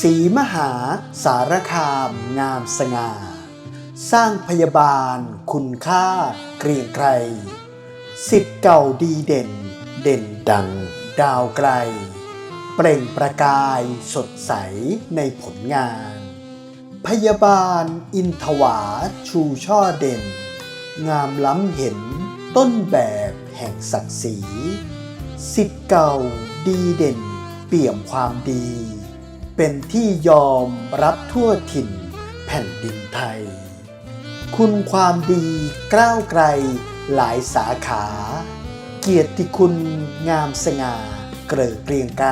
สีมหาสารคามงามสง่า สร้างพยาบาลคุณค่าเกรียงไกรสิทธิ์เก่าดีเด่น เด่นดัง ดาวไกล เปล่งประกายสดใสในผลงาน พยาบาลอินทวาชูช่อเด่น งามล้ำเห็นต้นแบบแห่งศักดิ์ศรีสิทธิ์เก่าดีเด่น เปี่ยมความดี เป็นที่ยอมรับทั่วถิ่นแผ่นดินไทย คุณความดีกล้าวไกลหลายสาขา เกียรติคุณงามสง่าเกริกเกรียงไกร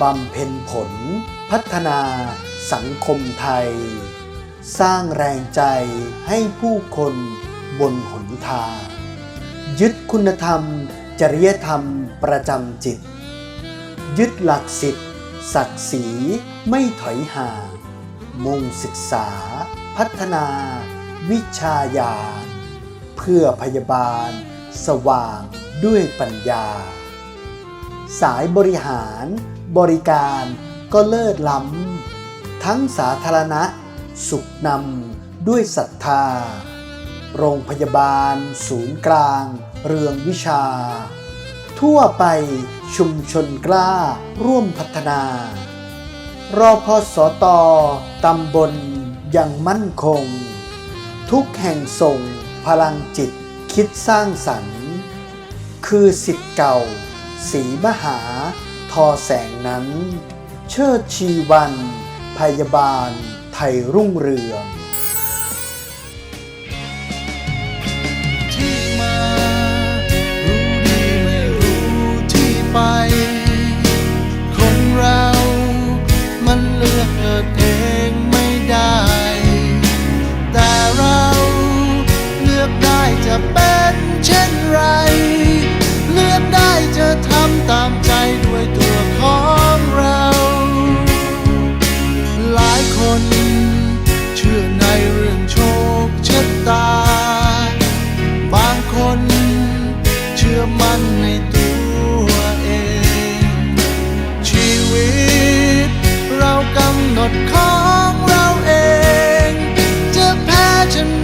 บำเพ็ญผลพัฒนาสังคมไทย สร้างแรงใจให้ผู้คนบนหนทาง ยึดคุณธรรม จริยธรรมประจำจิต ยึดหลักสิทธิ ศักดิ์ศรีไม่ถอยห่าง มุ่งศึกษา พัฒนา วิชาญาณเพื่อพยาบาล สว่างด้วยปัญญา สายบริหาร บริการก็เลิศล้ำ ทั้งสาธารณะ สุขนำด้วยศรัทธา โรงพยาบาล ศูนย์กลาง เรืองวิชา ทั่วไปชุมชนกล้าร่วมพัฒนารอพอสอตอตำบลยังมั่นคง ทุกแห่งส่งพลังจิตคิดสร้างสรรค์ คือสิทธิ์เก่า สีมหา ทอแสงนั้น เชิดชีวัน พยาบาล ไทยรุ่งเรือง แ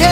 แ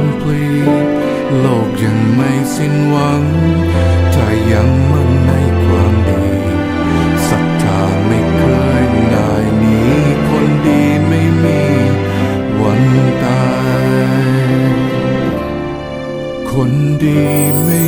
โลกยังไม่สิ้นหวัง ถ้ายังมั่นในความดีศรัทธาไม่เคยนายหนีคนดีไม่มีวันตาย คนดีไม่